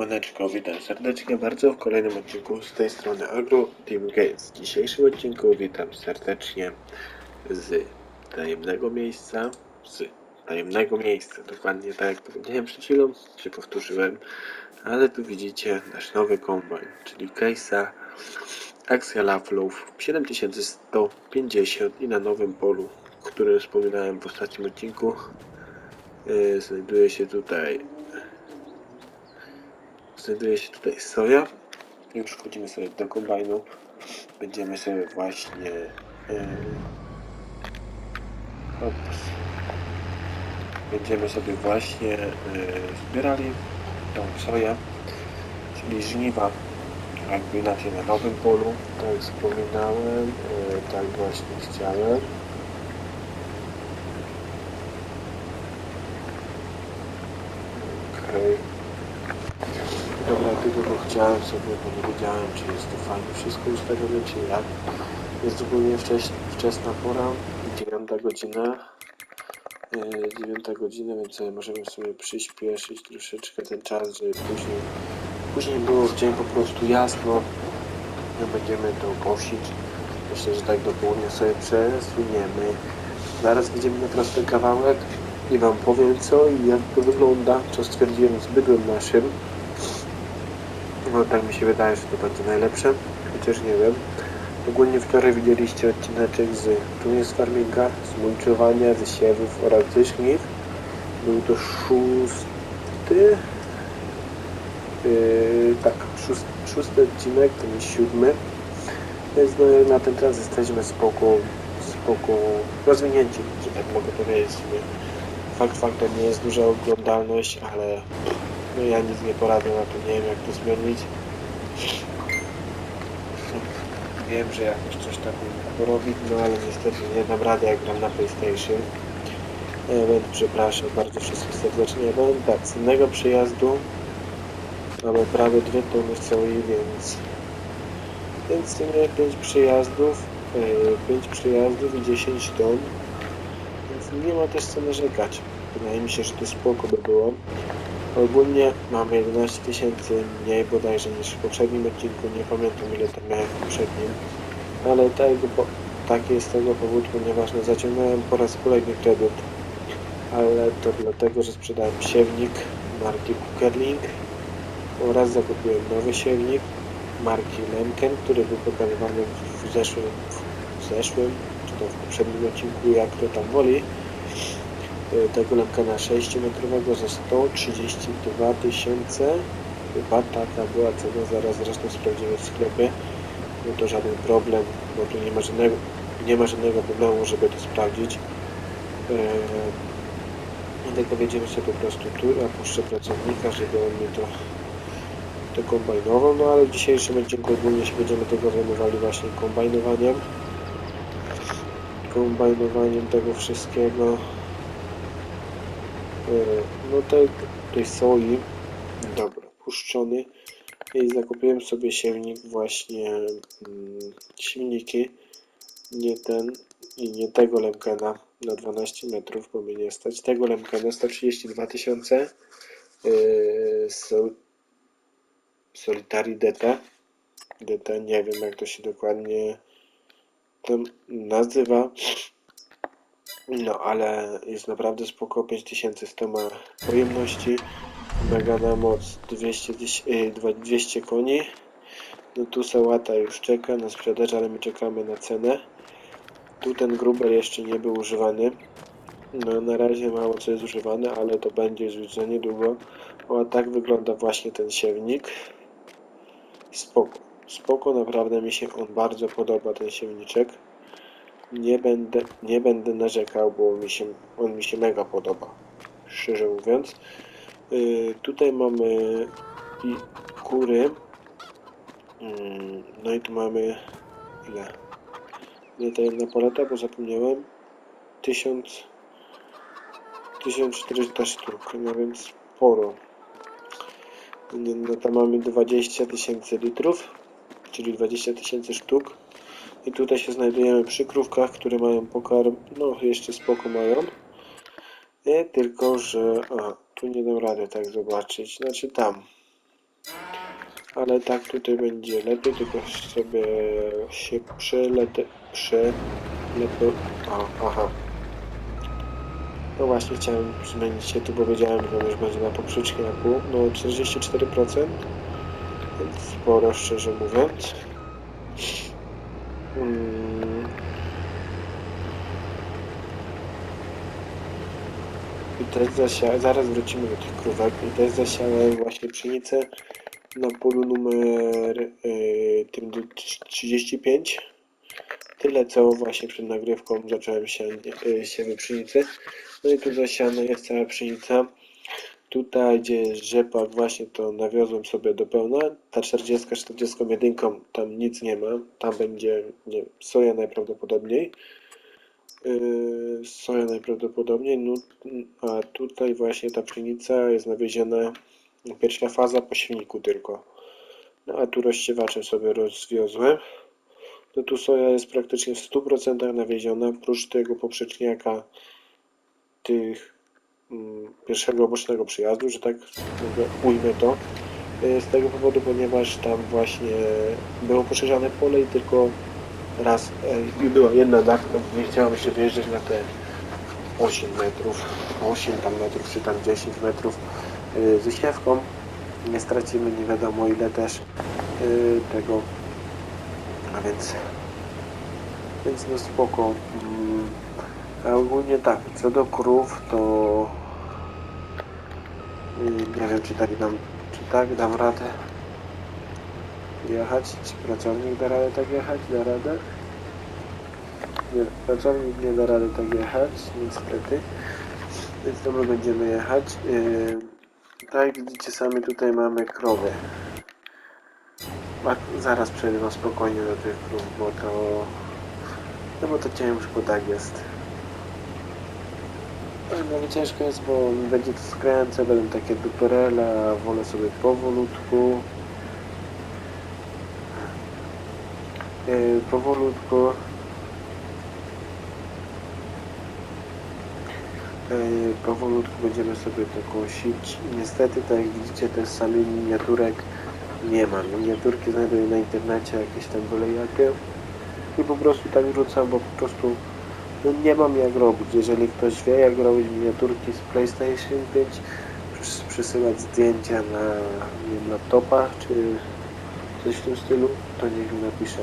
Siemaneczko, witam serdecznie bardzo w kolejnym odcinku z tej strony Agro Team Games. W dzisiejszym odcinku witam serdecznie z tajemnego miejsca, z tajemnego miejsca, dokładnie tak jak powiedziałem przed chwilą, się powtórzyłem, ale tu widzicie nasz nowy kombajn, czyli Case'a Axial Flow 7150 i na nowym polu, o którym wspominałem w ostatnim odcinku, yy, znajduje się tutaj Znajduje się tutaj soja. Już wchodzimy sobie do kombajnu. Będziemy sobie właśnie yy, ops. będziemy sobie właśnie yy, zbierali tą soję, czyli żniwa jakby inaczej na nowym polu, tak wspominałem, yy, tak właśnie chciałem. Okej. Dobra, chciałem sobie, bo nie wiedziałem, czy jest to fajnie wszystko ustawione, czy jak. Jest ogólnie wcześ, wczesna pora, 9 godzina. Yy, 9 godzina, więc możemy sobie przyspieszyć troszeczkę ten czas, żeby później, później było w dzień po prostu jasno. My będziemy to kosić. Myślę, że tak do południa sobie przesuniemy. Zaraz będziemy na prosty kawałek i Wam powiem co i jak to wygląda, co stwierdziłem z bydłem naszym. No tak mi się wydaje, że to będzie najlepsze, chociaż nie wiem. Ogólnie wczoraj widzieliście odcineczek z Tunis Farminga, z mulczowania, ze siewów oraz żniw. Był to szósty, yy, tak, szósty, szósty odcinek, ten jest siódmy. Więc no, na ten czas jesteśmy spoko, spoko rozwinięci, że tak mogę powiedzieć. Fakt faktem nie jest duża oglądalność, ale no ja nic nie poradzę na to, nie wiem jak to zmienić. Wiem, że jakoś coś tam porobić, no ale niestety nie dam rady jak gram na PlayStation. E, Więc przepraszam bardzo wszystkich serdecznie. No tak, z innego przyjazdu mamy prawie 2 tony soi, więc więc w sumie 5 przyjazdów, 5 przyjazdów i 10 ton. Więc nie ma też co narzekać. Wydaje mi się, że to spoko by było. Ogólnie mamy 11 tysięcy mniej bodajże niż w poprzednim odcinku, nie pamiętam ile to miałem w poprzednim, ale tego, po, taki jest tego powód, ponieważ no, zaciągnąłem po raz kolejny kredyt, ale to dlatego, że sprzedałem siewnik marki Cookerlink oraz zakupiłem nowy siewnik marki Lemken, który był pokazywany w zeszłym, w zeszłym, czy to w poprzednim odcinku, jak to tam woli tego Lemkena 6-metrowego za 132 tysiące. Chyba taka była cena, zaraz zresztą sprawdzimy w sklepie. No to żaden problem, bo tu nie ma żadnego, nie ma żadnego problemu, żeby to sprawdzić. Eee, Dlatego wiedziemy sobie po prostu tu, a puszczę pracownika, żeby on mi to, to kombajnował. No ale w dzisiejszym odcinku ogólnie się będziemy tego zajmowali właśnie kombajnowaniem. Kombajnowaniem tego wszystkiego. E, no tej, tej soi, dobra, puszczony. I zakupiłem sobie siewnik właśnie mm, silniki, nie ten i nie tego Lemkena na 12 metrów, bo mnie nie stać, tego Lemkena 132 tysiące yy, sol, Solitari DT DT, nie wiem jak to się dokładnie tam nazywa no, ale jest naprawdę spoko. 5100 ma pojemności. Mega na moc 200, tyś- y, dwa- 200 koni. No tu sałata już czeka na sprzedaż, ale my czekamy na cenę. Tu ten gruber jeszcze nie był używany. No na razie mało co jest używane, ale to będzie już za niedługo. O, a tak wygląda właśnie ten siewnik. Spoko. Spoko, naprawdę mi się on bardzo podoba, ten siewniczek nie będę, nie będę narzekał, bo mi się, on mi się mega podoba, szczerze mówiąc. Yy, tutaj mamy kury. Yy, no i tu mamy ile? Ile ta jedna paleta, bo zapomniałem. 1000 1400 sztuk, no więc sporo. No, no to mamy 20 tysięcy litrów, czyli 20 tysięcy sztuk. I tutaj się znajdujemy przy krówkach, które mają pokarm, no jeszcze spoko mają. Nie, tylko że, a, tu nie dam rady tak zobaczyć, znaczy tam. ale tak tutaj będzie lepiej, tylko sobie się przeletę, przelepę, o, aha. No właśnie chciałem zmienić się tu, bo wiedziałem, że już będzie na poprzeczniaku, no 44%, więc sporo szczerze mówiąc. I też zasiałem, zaraz wrócimy do tych krówek, i też zasiałem właśnie pszenicę na polu numer y, tym d- 35. Tyle co właśnie przed nagrywką zacząłem się y, siewy pszenicy. No i tu zasiana jest cała pszenica. Tutaj gdzie jest rzepak właśnie to nawiozłem sobie do pełna. Ta 40, 41 tam nic nie ma. Tam będzie nie, soja najprawdopodobniej. Yy, soja najprawdopodobniej, no, a tutaj właśnie ta pszenica jest nawieziona, pierwsza faza po silniku tylko. No a tu rozsiewaczem sobie rozwiozłem. No tu soja jest praktycznie w 100% nawieziona, prócz tego poprzeczniaka tych pierwszego bocznego przyjazdu, że tak ujmę to. Yy, Z tego powodu, ponieważ tam właśnie było poszerzane pole i tylko raz e, i była jedna dawka, nie chciałem się wyjeżdżać na te 8 metrów, 8 tam metrów czy tam 10 metrów y, z siewką. Nie stracimy nie wiadomo ile też tego, a więc więc no spoko. Mm, A ogólnie tak, co do krów to nie wiem czy tak dam, czy tak dam radę jechać, czy pracownik da radę tak jechać, da radę. Nie, pracownik nie da rady tak jechać, niestety. Więc to my będziemy jechać. Yy, tak jak widzicie sami tutaj mamy krowy. A zaraz przejdę na spokojnie do tych krów, bo to... No bo to ciężko tak jest. No ciężko jest, bo będzie to skręcę, będą takie duperele, a wolę sobie powolutku. Yy, powolutku Yy, powolutku będziemy sobie to kosić. Niestety, tak jak widzicie, też samej miniaturek nie mam. Miniaturki znajduję na internecie, jakieś tam byle jakie. I po prostu tak wrzucam, bo po prostu no, nie mam jak robić. Jeżeli ktoś wie, jak robić miniaturki z PlayStation 5, przys- przysyłać zdjęcia na wiem, laptopa, czy coś w tym stylu, to niech mi napisze.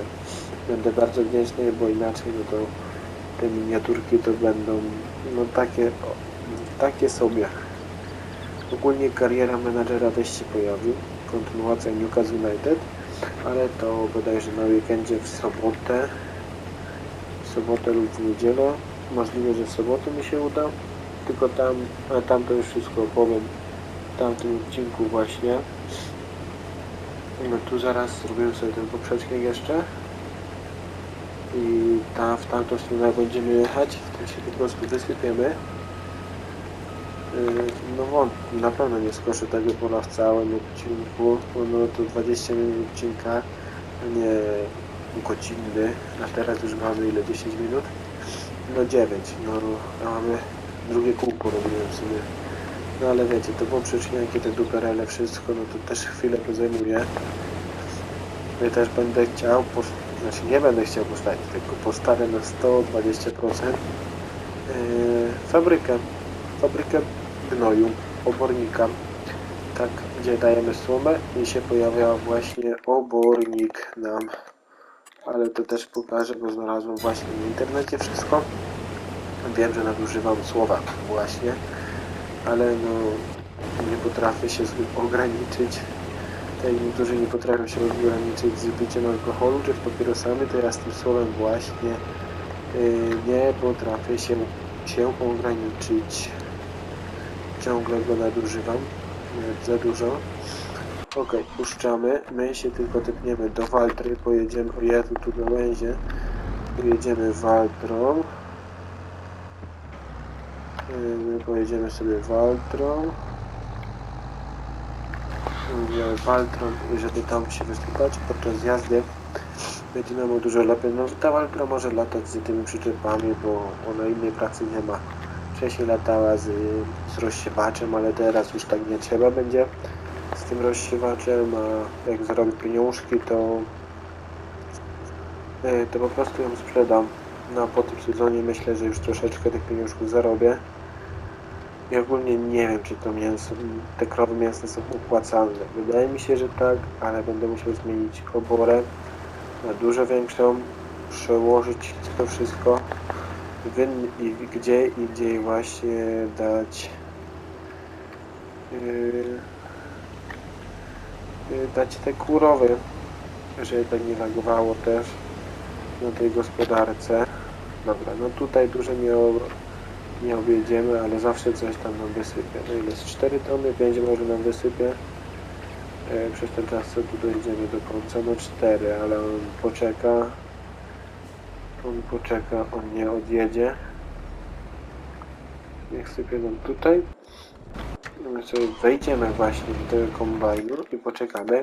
Będę bardzo wdzięczny, bo inaczej no to te miniaturki to będą no takie, takie sobie. Ogólnie kariera menadżera też się pojawi, kontynuacja Newcastle United, ale to bodajże na weekendzie w sobotę, sobotę lub w niedzielę. Możliwe, że w sobotę mi się uda, tylko tam, a tam to już wszystko opowiem w tamtym odcinku właśnie. No tu zaraz zrobimy sobie ten poprzecznik jeszcze i tam w tamtą stronę będziemy jechać, w tym się po prostu wysypiemy. Yy, No wąt, na pewno nie skoszę tego pola w całym odcinku, no to 20 minut odcinka, nie godzinny, a teraz już mamy ile, 10 minut? No 9, no mamy drugie kółko robiłem sobie. No ale wiecie, to poprzeczniaki, te duperele, wszystko, no to też chwilę to zajmuje. Ja też będę chciał, po, znaczy nie będę chciał postawić, tylko postawię na 120% yy, fabrykę, fabrykę gnoju, obornika, tak, gdzie dajemy słomę i się pojawia właśnie obornik nam, ale to też pokażę, bo znalazłem właśnie w internecie wszystko. Wiem, że nadużywam słowa właśnie, ale no nie potrafię się ograniczyć tak jak niektórzy nie potrafią się ograniczyć z piciem alkoholu czy papierosami, to ja z tym słowem właśnie yy, nie potrafię się, się ograniczyć. Ciągle go nadużywam, nawet za dużo. Ok, puszczamy. My się tylko tepniemy do Waltry, pojedziemy, o Jezu, tu gałęzie. Pojedziemy Waltrą. Yy, My pojedziemy sobie Waltrą. Waltron, jeżeli tam się wysypać podczas jazdy będzie nam dużo lepiej. No ta Waltra może latać z tymi przyczepami, bo ona innej pracy nie ma. Wcześniej latała z, z rozsiewaczem, ale teraz już tak nie trzeba będzie z tym rozsiewaczem, a jak zarobię pieniążki, to e, to po prostu ją sprzedam. No a po tym sezonie myślę, że już troszeczkę tych pieniążków zarobię. I ogólnie nie wiem, czy to mięso, te krowy mięsne są opłacalne. Wydaje mi się, że tak, ale będę musiał zmienić oborę na dużo większą, przełożyć to wszystko wyn i gdzie indziej właśnie dać yy, dać te kurowy, żeby tak nie lagowało też na tej gospodarce. Dobra, no tutaj dużo nie, nie objedziemy, ale zawsze coś tam nam wysypie. No ile jest 4 tony, 5 może nam wysypie. E, przez ten czas co tu dojdziemy do końca, no 4, ale on poczeka. On poczeka, on nie odjedzie. Niech sypie nam tutaj. No wejdziemy właśnie do tego kombajnu i poczekamy.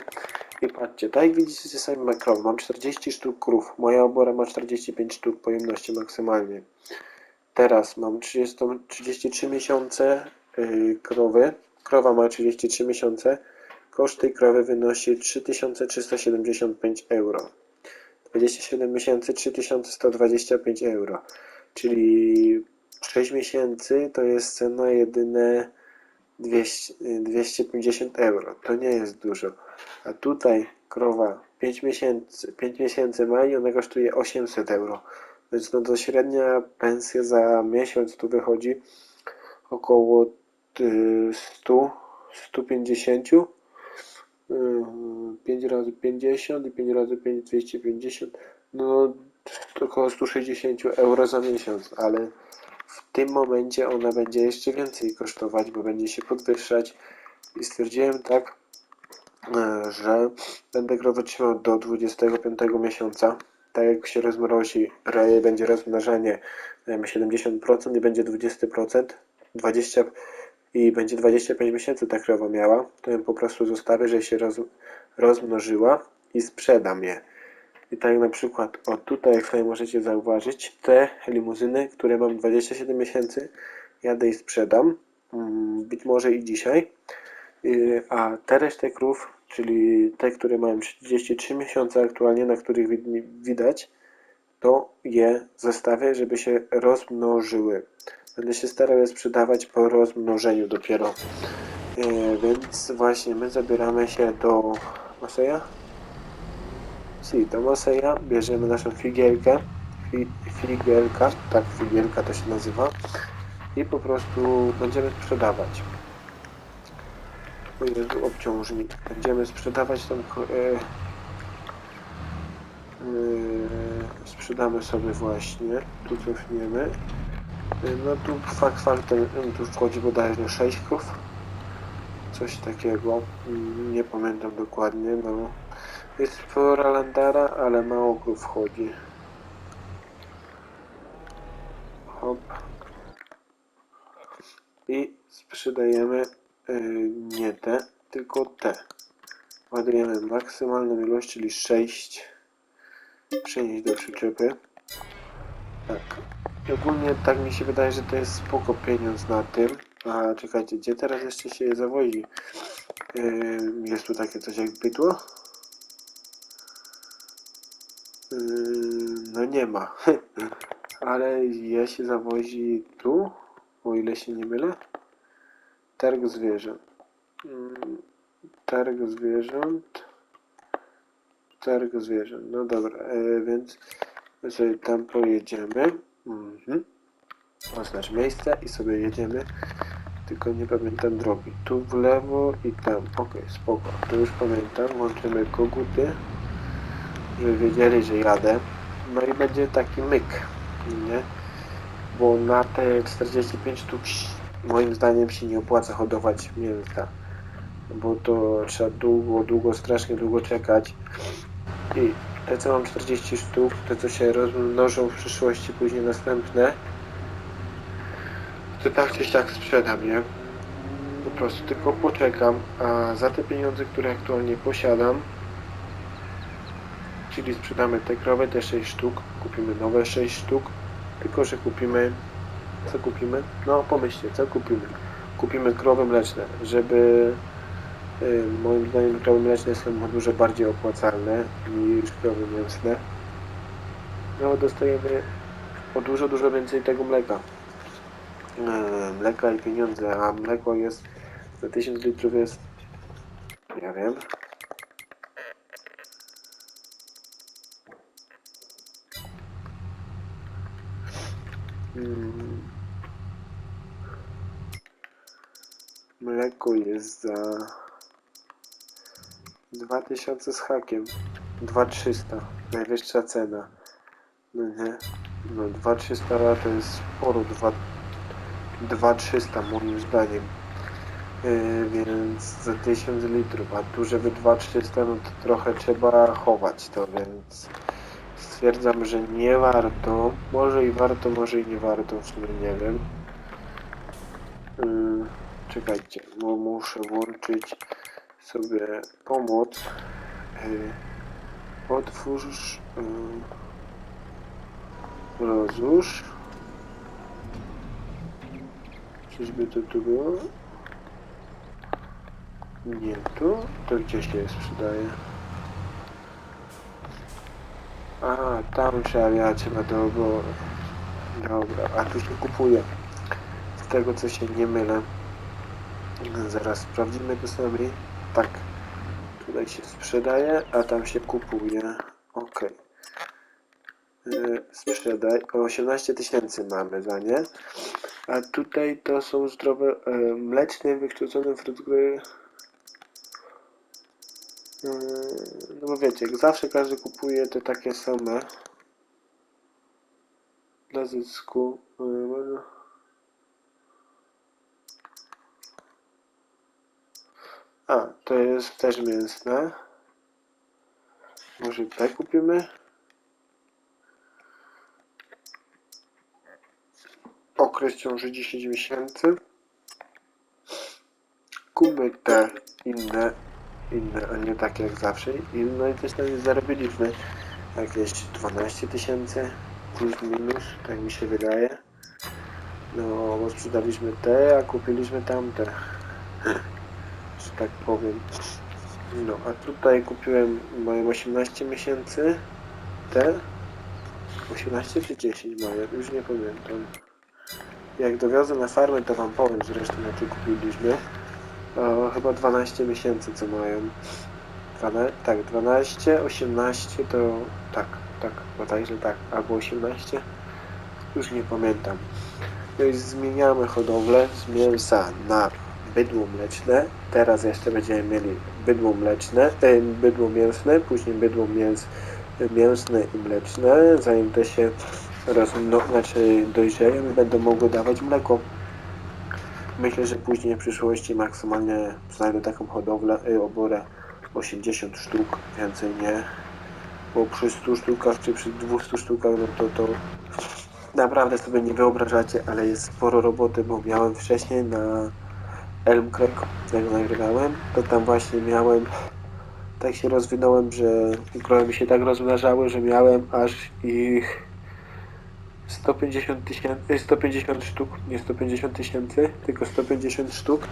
I patrzcie, tak jak widzicie sami makrowy, mam 40 sztuk krów. Moja obora ma 45 sztuk pojemności maksymalnie. Teraz mam 30, 33 miesiące yy, krowy. Krowa ma 33 miesiące. Koszt tej krowy wynosi 3375 euro. 27 miesięcy 3125 euro. Czyli 6 miesięcy to jest cena jedyne 200, 250 euro. To nie jest dużo. A tutaj krowa 5 miesięcy, 5 miesięcy ma i ona kosztuje 800 euro. Więc no to średnia pensja za miesiąc tu wychodzi około y, 100, 150. 5 razy 50 i 5 razy 5 250 no to około 160 euro za miesiąc, ale tym momencie ona będzie jeszcze więcej kosztować, bo będzie się podwyższać i stwierdziłem tak, e, że będę go wytrzymał do 25 miesiąca. Tak jak się rozmrozi, re- będzie rozmnażanie dajmy 70% i będzie 20%, 20 i będzie 25 miesięcy ta krowa miała, to ją po prostu zostawię, że się roz, rozmnożyła i sprzedam je. I tak na przykład, o tutaj jak sobie możecie zauważyć, te limuzyny, które mam 27 miesięcy, jadę i sprzedam, mm, być może i dzisiaj, Yy, a te resztę krów, czyli te, które mają 33 miesiące aktualnie, na których wid- widać, to je zostawię, żeby się rozmnożyły. Będę się starał je sprzedawać po rozmnożeniu dopiero. Yy, więc właśnie my zabieramy się do Maseja. Si, do Maseja bierzemy naszą figielkę. Fi, figielka, tak figielka to się nazywa. I po prostu będziemy sprzedawać. O Jezu, obciążnik. Będziemy sprzedawać tą... e, sprzedamy sobie właśnie. Tu cofniemy. E, No tu fakt faktem, tu wchodzi bodajże 6 krów. Coś takiego. Mm, Nie pamiętam dokładnie, no. Jest spora landara, ale mało krów wchodzi. Hop. I sprzedajemy y, nie te, tylko te. Ładujemy maksymalną ilość, czyli 6. Przenieść do przyczepy. Tak. I ogólnie tak mi się wydaje, że to jest spoko pieniądz na tym. A czekajcie, gdzie teraz jeszcze się je zawozi? Yy, jest tu takie coś jak bydło? No nie ma. Ale je się zawozi tu, o ile się nie mylę. Targ zwierząt. Targ zwierząt. Targ zwierząt. No dobra, e, więc sobie tam pojedziemy. Mhm. Oznacz miejsce i sobie jedziemy. Tylko nie pamiętam drogi. Tu w lewo i tam. Okej, spoko. To już pamiętam. Włączymy koguty, żeby wiedzieli, że jadę. No i będzie taki myk, nie? Bo na te 45 sztuk moim zdaniem się nie opłaca hodować mięsa. Bo to trzeba długo, długo, strasznie długo czekać. I te co mam 40 sztuk, te co się rozmnożą w przyszłości, później następne, to tak czy siak sprzedam, nie? Po prostu tylko poczekam, a za te pieniądze, które aktualnie posiadam, czyli sprzedamy te krowy, te 6 sztuk, kupimy nowe 6 sztuk, tylko że kupimy, co kupimy? No pomyślcie, co kupimy? Kupimy krowy mleczne, żeby Y, Moim zdaniem krowy mleczne są dużo bardziej opłacalne niż krowy mięsne. No dostajemy o dużo, dużo więcej tego mleka. E, Mleka i pieniądze, a mleko jest za 1000 litrów jest ja wiem. Mleko jest za 2000 z hakiem. 2300. Najwyższa cena. No nie. No 2300 to jest sporo. 2 2300 moim zdaniem. Yy, więc za 1000 litrów, a tu żeby 2300 no to trochę trzeba chować to, więc stwierdzam, że nie warto. Może i warto, może i nie warto, w sumie nie wiem. Yy, czekajcie, bo muszę włączyć sobie pomoc. Yy, otwórz, yy, rozłóż. Czyżby to tu było? Nie tu? To gdzie się sprzedaje? A, tam trzeba jechać chyba do obory. Dobra, a tu się kupuje. Z tego co się nie mylę. Zaraz sprawdzimy to sami. Tak. Tutaj się sprzedaje, a tam się kupuje. Ok. Sprzedaj. O 18 tysięcy mamy za nie. A tutaj to są zdrowe, e, mleczne, wykształcone produkty. E, no bo wiecie, jak zawsze każdy kupuje te takie same. Dla zysku. No. A, to jest też mięsne. Może te kupimy? Okres ciąży 10 miesięcy. Kupmy te inne, inne, a nie takie jak zawsze. I no i też tam zarobiliśmy jakieś 12 tysięcy plus minus, tak mi się wydaje. No, bo sprzedaliśmy te, a kupiliśmy tamte. Że tak powiem. No, a tutaj kupiłem moje 18 miesięcy. Te. 18 czy 10 mają, już nie pamiętam. Jak dowiozę na farmę, to wam powiem zresztą, jakie kupiliśmy. O, chyba 12 miesięcy, co mają. 12, tak, 12, 18 to tak, tak, bodajże tak, albo 18. Już nie pamiętam. No i zmieniamy hodowlę z mięsa na bydło mleczne. Teraz jeszcze będziemy mieli bydło mleczne, e, bydło mięsne, później bydło mięs, mięsne i mleczne, zanim te się rozmno, znaczy dojrzeją i będą mogły dawać mleko. Myślę, że później w przyszłości maksymalnie znajdę taką hodowlę, y, oborę 80 sztuk, więcej nie. Bo przy 100 sztukach czy przy 200 sztukach, no to to naprawdę sobie nie wyobrażacie, ale jest sporo roboty, bo miałem wcześniej na Elm Creek, jak nagrywałem, to tam właśnie miałem, tak się rozwinąłem, że krowy mi się tak rozmnażały, że miałem aż ich 150 tysięcy, 150 sztuk, nie 150 tysięcy, tylko 150 sztuk.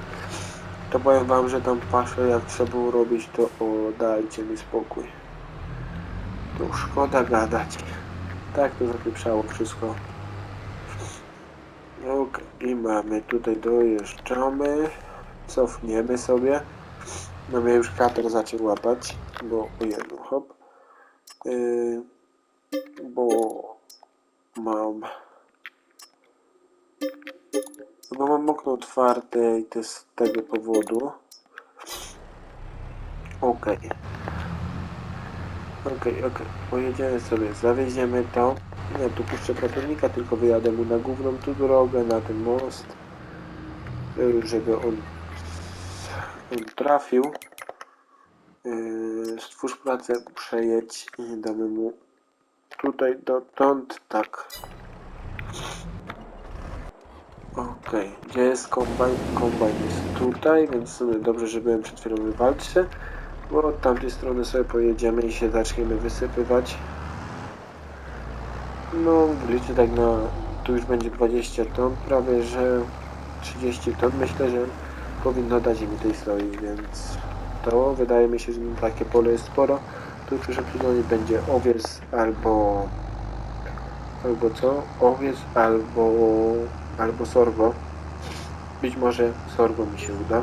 To powiem wam, że tam paszę jak trzeba było robić, to o, dajcie mi spokój. To szkoda gadać. Tak to zapieprzało wszystko. Ok, i mamy tutaj dojeżdżamy. Cofniemy sobie. No mnie już kater zaczął łapać, bo o jedno, hop. Yy, bo mam. Bo mam okno otwarte i to jest z tego powodu. Okej. Okej, okej, pojedziemy sobie, zawieziemy to. Nie, tu puszczę pracownika, tylko wyjadę mu na główną tu drogę, na ten most żeby on, on trafił. Yy, stwórz pracę, przejedź i damy mu tutaj dotąd, tak. Okej, gdzie jest kombajn? Kombajn jest tutaj, więc w sumie dobrze, że byłem przed chwilą w walce, bo od tamtej strony sobie pojedziemy i się zaczniemy wysypywać. No, liczę tak na... tu już będzie 20 ton, prawie że 30 ton, myślę, że powinno dać mi tej soi, więc to wydaje mi się, że takie pole jest sporo. Przyszłym sezonie będzie owiec albo albo co? Owiec albo albo sorgo. Być może sorgo mi się uda.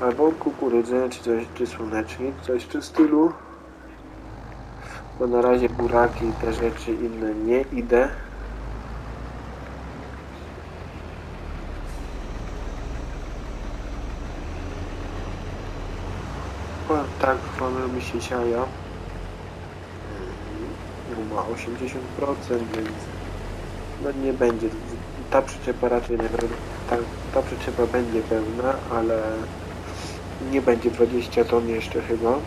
Albo kukurydzę, czy coś, czy słonecznik, coś w stylu. Bo na razie buraki i te rzeczy inne nie idę. O, tak, siaja. Mm, Ma 80%, więc no nie będzie. Ta przyczepa raczej nie. Ta, ta przyczepa będzie pełna, ale nie będzie 20 ton jeszcze chyba.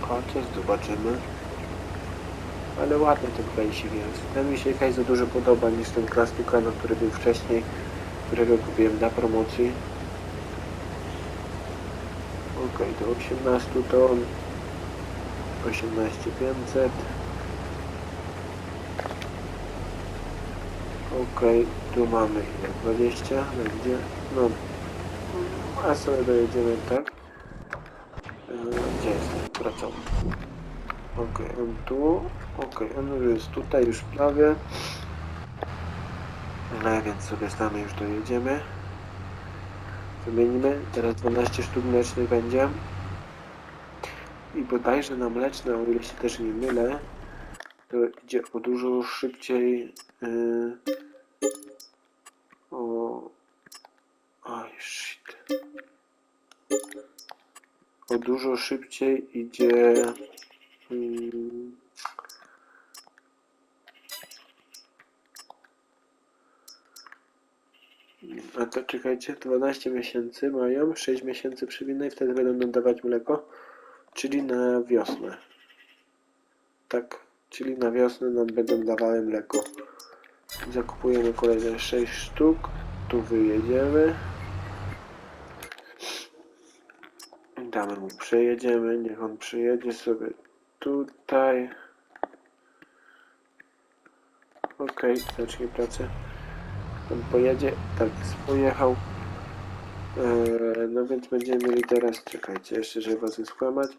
Chociaż zobaczymy. Ale ładny ten kajsik jest. Ten mi się jakaś za dużo podoba niż ten Klas Tucano, który był wcześniej, którego kupiłem na promocji. Okej, do 18 ton. 18500. Okej, tu mamy ile? 20 będzie. No. A sobie dojedziemy tak. E, Gdzie jest pracownik? Okej, on tu. Okej, on już jest tutaj, już prawie. No więc sobie sami już dojedziemy. Wymienimy. Teraz 12 sztuk mlecznych będzie. I bodajże na mleczne, o ile się też nie mylę, to idzie o dużo szybciej. Yy, o. Oj, shit. O dużo szybciej idzie. mm, A to czekajcie, 12 miesięcy mają, 6 miesięcy przywinne i wtedy będą nam dawać mleko, czyli na wiosnę. Tak, czyli na wiosnę nam będą dawały mleko. Zakupujemy kolejne 6 sztuk, tu wyjedziemy. Damy mu, przejedziemy, niech on przyjedzie sobie tutaj. Okej, zacznie pracę. On pojedzie, tak, pojechał. Eee, no więc będziemy mieli teraz, czekajcie, jeszcze żeby was skłamać,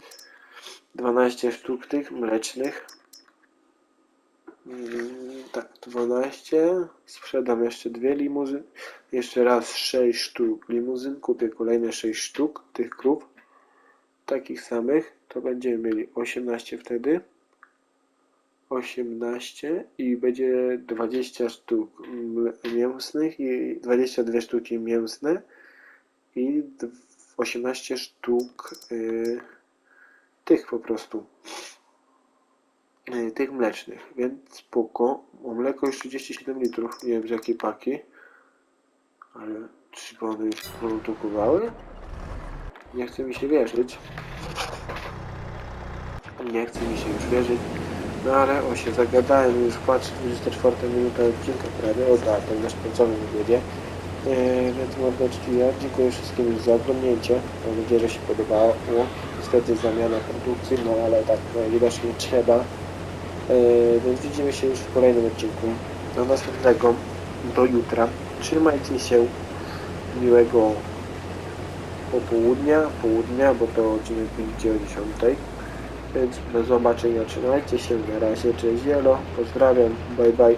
12 sztuk tych mlecznych. Mm, tak, 12. Sprzedam jeszcze dwie limuzyn. Jeszcze raz 6 sztuk limuzyn. Kupię kolejne 6 sztuk tych krów. Takich samych. To będziemy mieli 18 wtedy. 18 i będzie 20 sztuk mięsnych i 22 sztuki mięsne i dw- 18 sztuk y, tych po prostu y, tych mlecznych, więc spoko. O mleko już 37 litrów, nie wiem z jakiej paki, ale czy one już produkowały? Nie chce mi się wierzyć. Nie chce mi się już wierzyć. No ale o się zagadałem, już patrzę, 24 minuta odcinka prawie, o tak, ten nasz końcowy wyjedzie. Yy, więc mordeczki, ja dziękuję wszystkim za oglądnięcie. Mam nadzieję, że się podobało. Niestety zamiana produkcji, no ale tak no, widocznie trzeba. Yy, więc widzimy się już w kolejnym odcinku. Do następnego, do jutra. Trzymajcie się. Miłego popołudnia, południa, bo to odcinek wyjdzie o 10. Więc do zobaczenia, trzymajcie się, na razie, cześć, jelo, pozdrawiam, bye bye.